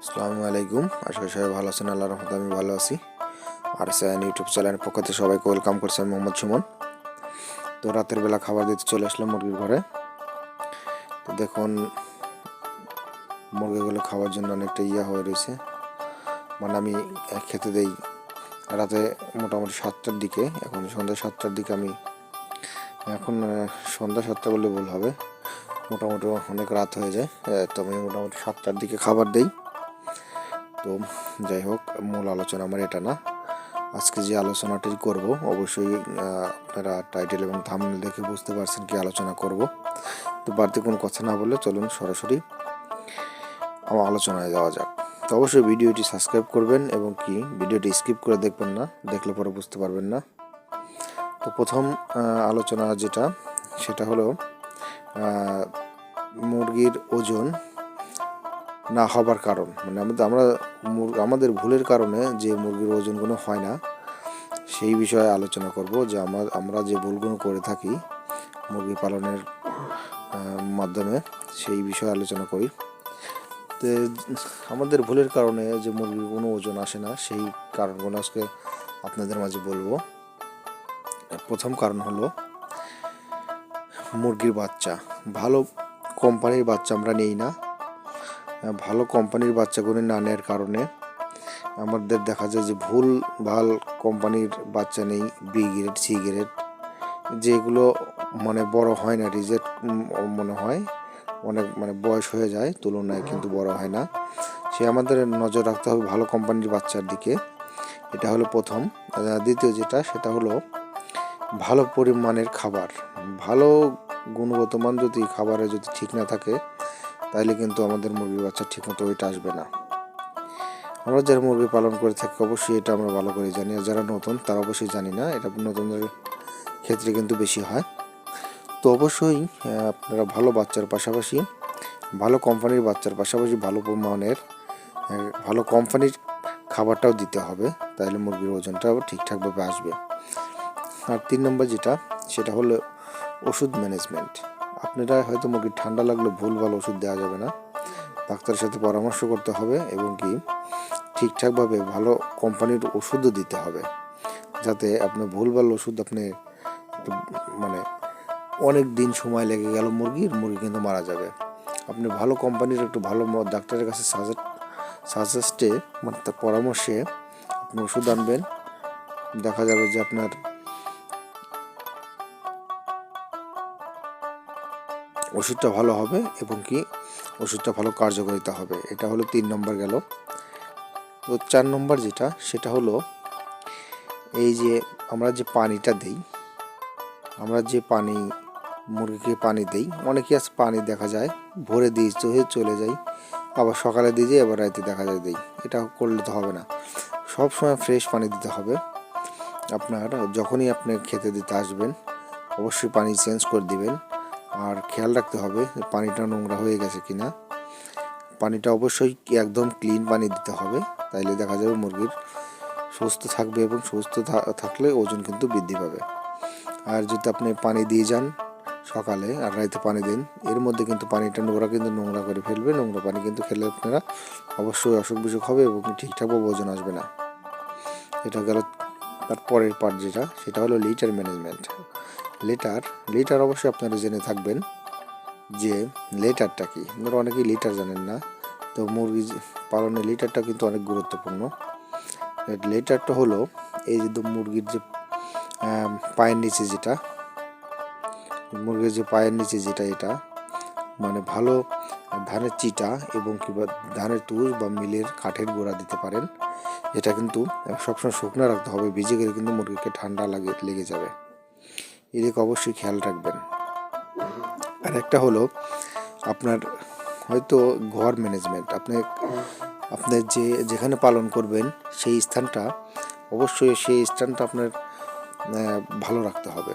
আসসালামু আলাইকুম। আশা করি সবাই ভালো আছেন। আল্লাহ রহমতে আমি ভালো আছি। আর সায়ন ইউটিউব চ্যানেলের পক্ষ থেকে সবাইকে ওয়েলকাম করছি আমি মোহাম্মদ সুমন। তো রাতের বেলা খাবার দিতে চলে আসলাম মুরগির ঘরে। তো দেখুন, মুরগিগুলো খাওয়ার জন্য অনেকটা ইয়া হয়ে রয়েছে। মানে আমি খেতে দেই রাতে মোটামুটি সাতটার দিকে। এখন সন্ধ্যা সাতটার দিকে আমি এখন সন্ধ্যা সাতটা বললে ভুল হবে। মোটামুটি অনেক রাত হয়ে যায় তো আমি মোটামুটি সাতটার দিকে খাবার দেই। তো যাই হোক, মূল আলোচনা আমার এটা না। আজকে যে আলোচনাটি করব, অবশ্যই আপনারা টাইটেল এবং থামনেল দেখে বুঝতে পারছেন কি আলোচনা করব। তো বাড়তি কোনো কথা না বলে চলুন সরাসরি আমার আলোচনায় যাওয়া যাক। তো অবশ্যই ভিডিওটি সাবস্ক্রাইব করবেন এবং কি ভিডিওটি স্কিপ করে দেখবেন না, দেখলে পরে বুঝতে পারবেন না। তো প্রথম আলোচনা যেটা, সেটা হলো মুরগির ওজন না হবার কারণ। মানে আমাদের আমরা মুর- আমাদের ভুলের কারণে যে মুরগির ওজনগুলো হয় না, সেই বিষয়ে আলোচনা করব যে আমার আমরা যে ভুলগুলো করে থাকি মুরগি পালনের মাধ্যমে, সেই বিষয়ে আলোচনা করি। তো আমাদের ভুলের কারণে যে মুরগির কোনো ওজন আসে না, সেই কারণগুলো আজকে আপনাদের মাঝে বলব। প্রথম কারণ হলো মুরগির বাচ্চা। ভালো কোম্পানির বাচ্চা আমরা নেই না। ভালো কোম্পানির বাচ্চাগুলো না নেওয়ার কারণে আমাদের দেখা যায় যে ভুল, ভালো কোম্পানির বাচ্চা নেই বি গ্রেড সি গ্রেড যেগুলো মানে বড় হয় না রিজেক্ট মনে হয়, অনেক মানে বয়স হয়ে যায়, তুলনায় কিন্তু বড় হয় না। সে আমাদের নজর রাখতে হবে ভালো কোম্পানির বাচ্চার দিকে। এটা হলো প্রথম। দ্বিতীয় যেটা, সেটা হলো ভালো পরিমাণের খাবার। ভালো গুণগত মান যদি খাবারে যদি ঠিক না থাকে তাহলে কিন্তু আমাদের মুরগির বাচ্চা ঠিকমতো ওইটা আসবে না। আমরা যারা মুরগি পালন করে থাকি, অবশ্যই এটা আমরা ভালো করে জানি। আর যারা নতুন, তারা অবশ্যই জানি না, এটা নতুনদের ক্ষেত্রে কিন্তু বেশি হয়। তো অবশ্যই আপনারা ভালো বাচ্চার পাশাপাশি, ভালো কোম্পানির বাচ্চার পাশাপাশি ভালো মানের ভালো কোম্পানির খাবারটাও দিতে হবে তাহলে মুরগির ওজনটাও ঠিকঠাকভাবে আসবে। আর তিন নম্বর যেটা, সেটা হলো ওষুধ ম্যানেজমেন্ট আপনারা হয়তো মুরগির ঠান্ডা লাগলে ভুলভাল ওষুধ দেওয়া যাবে না। ডাক্তারের সাথে পরামর্শ করতে হবে এবং কি ঠিকঠাকভাবে ভালো কোম্পানির ওষুধও দিতে হবে। যাতে আপনার ভুলভাল ওষুধ আপনি মানে অনেক দিন সময় লেগে গেল মুরগির, মুরগি কিন্তু মারা যাবে। আপনি ভালো কোম্পানির একটু ভালো ডাক্তারের কাছে সাজেস্ট সাজেস্টে মানে তার পরামর্শে আপনি ওষুধ আনবেন। দেখা যাবে যে আপনার ওষুধটা ভালো হবে এবং কি ওষুধটা ভালো কার্যকারিতা হবে। এটা হলো তিন নম্বর গেল। তো চার নম্বর যেটা, সেটা হলো এই যে আমরা যে পানিটা দেই, আমরা যে পানি, মুরগিকে পানি দেই অনেকে আজ পানি দেখা যায়, ভোরে দিয়ে হয়ে চলে যাই, আবার সকালে দিয়ে যাই, আবার রাতে দেখা যায় দিই। এটা করলে তো হবে না। সব সময় ফ্রেশ পানি দিতে হবে। আপনার যখনই আপনি খেতে দিতে আসবেন, অবশ্যই পানি চেঞ্জ করে দিবেন। আর খেয়াল রাখতে হবে পানিটা নোংরা হয়ে গেছে কিনা। পানিটা অবশ্যই একদম ক্লিন পানি দিতে হবে, তাইলে দেখা যাবে মুরগির সুস্থ থাকবে এবং সুস্থ থাকলে ওজন কিন্তু বৃদ্ধি পাবে। আর যদি আপনি পানি দিয়ে যান সকালে আর রাইতে পানি দিন, এর মধ্যে কিন্তু পানিটা নোংরা কিন্তু নোংরা করে ফেলবে, নোংরা পানি কিন্তু খেলে আপনারা অবশ্যই অসুখ বিসুখ হবে এবং ঠিকঠাকভাবে ওজন আসবে না। এটা গেল তার পরের পার্ট যেটা, সেটা হলো লিটার ম্যানেজমেন্ট লিটার লিটার অবশ্যই আপনারা জেনে থাকবেন যে লেটারটা কি। আপনারা অনেকেই লিটার জানেন না, তো মুরগি যে- পালনে লিটারটা কিন্তু অনেক গুরুত্বপূর্ণ। লেটারটা হলো এই যে মুরগির যে পায়ের নিচে যেটা, মুরগির যে পায়ের নিচে যেটা এটা মানে ভালো ধানের চিটা এবং কিংবা ধানের তুষ বা মিলের কাঠের গোড়া দিতে পারেন। এটা কিন্তু সবসময় শুকনো রাখতে হবে, ভিজে গেলে কিন্তু মুরগিকে ঠান্ডা লাগে, লেগে যাবে। এদিকে অবশ্যই খেয়াল রাখবেন। আর একটা হলো, আপনার হয়তো ঘর ম্যানেজমেন্ট আপনি আপনি যে, যেখানে পালন করবেন, সেই স্থানটা, অবশ্যই সেই স্থানটা আপনার ভালো রাখতে হবে।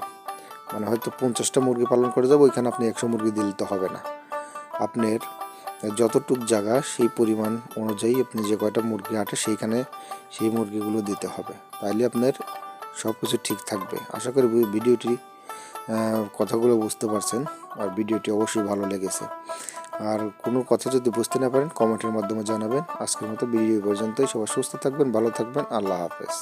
মানে হয়তো পঞ্চাশটা মুরগি পালন করে যাব, ওইখানে আপনি একশো মুরগি দিলে তো হবে না। আপনার যতটুক জায়গা, সেই পরিমাণ অনুযায়ী আপনি যে কয়টা মুরগি আটে, সেইখানে সেই মুরগিগুলো দিতে হবে। তাইলে আপনার সব কিছু ঠিক থাকবে। আশা করি ভিডিওটি কথাগুলো বুঝতে পারছেন আর ভিডিওটি অবশ্যই ভালো লেগেছে। আর কোনো কথা যদি বুঝতে না পারেন, কমেন্টের মাধ্যমে জানাবেন। আজকের মতো ভিডিও পর্যন্তই। সবাই সুস্থ থাকবেন, ভালো থাকবেন। আল্লাহ হাফেজ।